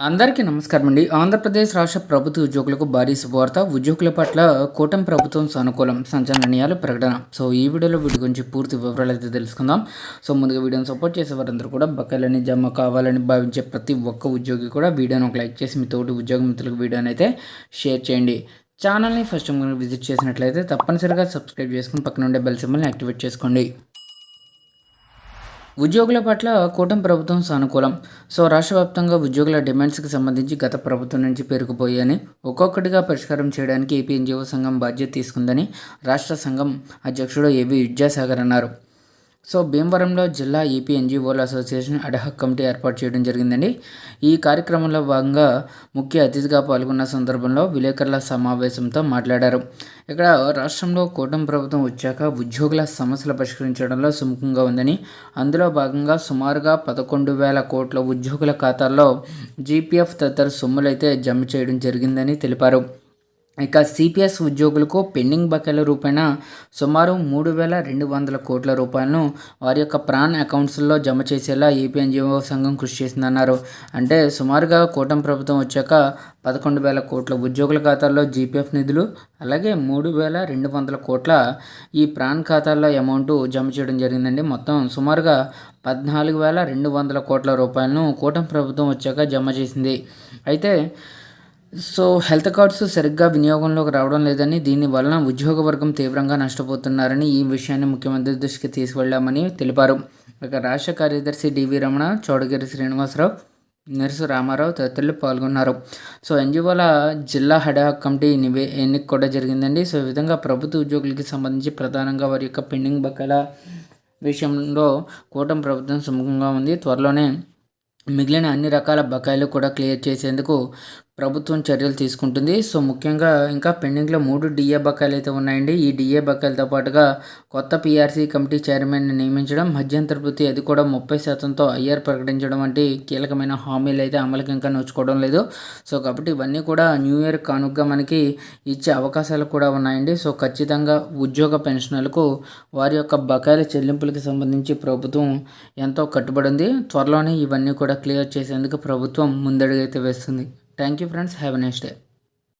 అందరికీ నమస్కారం అండి ఆంధ్రప్రదేశ్ రాష్ట్ర ప్రభుత్వ ఉద్యోగులకు భారీ శుభవార్త. ఉద్యోగుల పట్ల కూటమి ప్రభుత్వం సానుకూలం సంచలనీయాలు ప్రకటన. సో ఈ వీడియోలో వీటి గురించి పూర్తి వివరాలు అయితే తెలుసుకుందాం. సో ముందుగా వీడియోని సపోర్ట్ చేసే వారందరూ కూడా బకాయిలని జమ కావాలని భావించే ప్రతి ఒక్క ఉద్యోగి కూడా వీడియోని ఒక లైక్ చేసి మీ తోటి ఉద్యోగ మిత్రులకు వీడియోని అయితే షేర్ చేయండి. ఛానల్ని ఫస్ట్ విజిట్ చేసినట్లయితే తప్పనిసరిగా సబ్స్క్రైబ్ చేసుకుని పక్కన ఉండే బెల్ సింబల్ని యాక్టివేట్ చేసుకోండి. ఉద్యోగుల పట్ల కూటమి ప్రభుత్వం సానుకూలం. సో రాష్ట్ర వ్యాప్తంగా ఉద్యోగుల డిమాండ్స్కి సంబంధించి గత ప్రభుత్వం నుంచి పేరుకుపోయాయని ఒక్కొక్కటిగా పరిష్కారం చేయడానికి ఏపీఎన్జిఓ సంఘం బాధ్యత తీసుకుందని రాష్ట్ర సంఘం అధ్యక్షుడు ఏవి విద్యాసాగర్ అన్నారు. సో భీమవరంలో జిల్లా ఈపీ ఎన్జిఓల అసోసియేషన్ అడహక్ కమిటీ ఏర్పాటు చేయడం జరిగిందండి. ఈ కార్యక్రమంలో భాగంగా ముఖ్య అతిథిగా పాల్గొన్న సందర్భంలో విలేకరుల సమావేశంతో మాట్లాడారు. ఇక్కడ రాష్ట్రంలో కూటమి ప్రభుత్వం వచ్చాక ఉద్యోగుల సమస్యలు పరిష్కరించడంలో సుముఖంగా ఉందని అందులో భాగంగా సుమారుగా పదకొండు వేల కోట్ల ఉద్యోగుల ఖాతాల్లో జీపీఎఫ్ తదితర సొమ్ములైతే జమ చేయడం జరిగిందని తెలిపారు. ఇక సిపిఎస్ ఉద్యోగులకు పెండింగ్ బకాయిల రూపేణ సుమారు మూడు వేల రెండు వందల కోట్ల రూపాయలను వారి యొక్క ప్రాన్ అకౌంట్స్లో జమ చేసేలా ఏపీఎన్జిఓ సంఘం కృషి చేసిందన్నారు. అంటే సుమారుగా కూటమి ప్రభుత్వం వచ్చాక పదకొండు వేల కోట్ల ఉద్యోగుల ఖాతాల్లో జీపీఎఫ్ నిధులు అలాగే మూడు వేల రెండు వందల కోట్ల ఈ ప్రాన్ ఖాతాల్లో అమౌంట్ జమ చేయడం జరిగిందండి. మొత్తం సుమారుగా పద్నాలుగు వేల రెండు వందల కోట్ల రూపాయలను కూటమి ప్రభుత్వం వచ్చాక జమ చేసింది. అయితే సో హెల్త్ కార్డ్స్ సరిగ్గా వినియోగంలోకి రావడం లేదని దీని వలన ఉద్యోగ వర్గం తీవ్రంగా నష్టపోతున్నారని ఈ విషయాన్ని ముఖ్యమంత్రి దృష్టికి తీసుకెళ్ళామని తెలిపారు. ఇక రాష్ట్ర కార్యదర్శి డివి రమణ చౌడగిరి శ్రీనివాసరావు నర్సు రామారావు తదితరులు పాల్గొన్నారు. సో ఎన్జిఓల జిల్లా హడా కమిటీ నివే ఎన్నిక కూడా జరిగిందండి. సో ఈ విధంగా ప్రభుత్వ ఉద్యోగులకి సంబంధించి ప్రధానంగా వారి యొక్క పెండింగ్ బకాయిల విషయంలో కూటమి ప్రభుత్వం సుముఖంగా ఉంది. త్వరలోనే మిగిలిన అన్ని రకాల బకాయిలు కూడా క్లియర్ చేసేందుకు ప్రభుత్వం చర్యలు తీసుకుంటుంది. సో ముఖ్యంగా ఇంకా పెండింగ్లో మూడు డిఏ బకాయిలు అయితే ఉన్నాయండి. ఈ డిఏ బకాయిలతో పాటుగా కొత్త పీఆర్సీ కమిటీ చైర్మన్ని నియమించడం మధ్యంతర వృత్తి అది కూడా ముప్పై శాతంతో ఐఆర్ ప్రకటించడం వంటి కీలకమైన హామీలు అయితే అమలుకి ఇంకా నోచుకోవడం లేదు. సో కాబట్టి ఇవన్నీ కూడా న్యూ ఇయర్ కానుగ్గా మనకి ఇచ్చే అవకాశాలు కూడా ఉన్నాయండి. సో ఖచ్చితంగా ఉద్యోగ పెన్షనర్లకు వారి యొక్క బకాయిల చెల్లింపులకు సంబంధించి ప్రభుత్వం ఎంతో కట్టుబడి ఉంది. త్వరలోనే ఇవన్నీ కూడా క్లియర్ చేసేందుకు ప్రభుత్వం ముందడుగైతే వేస్తుంది. Thank you friends have a next day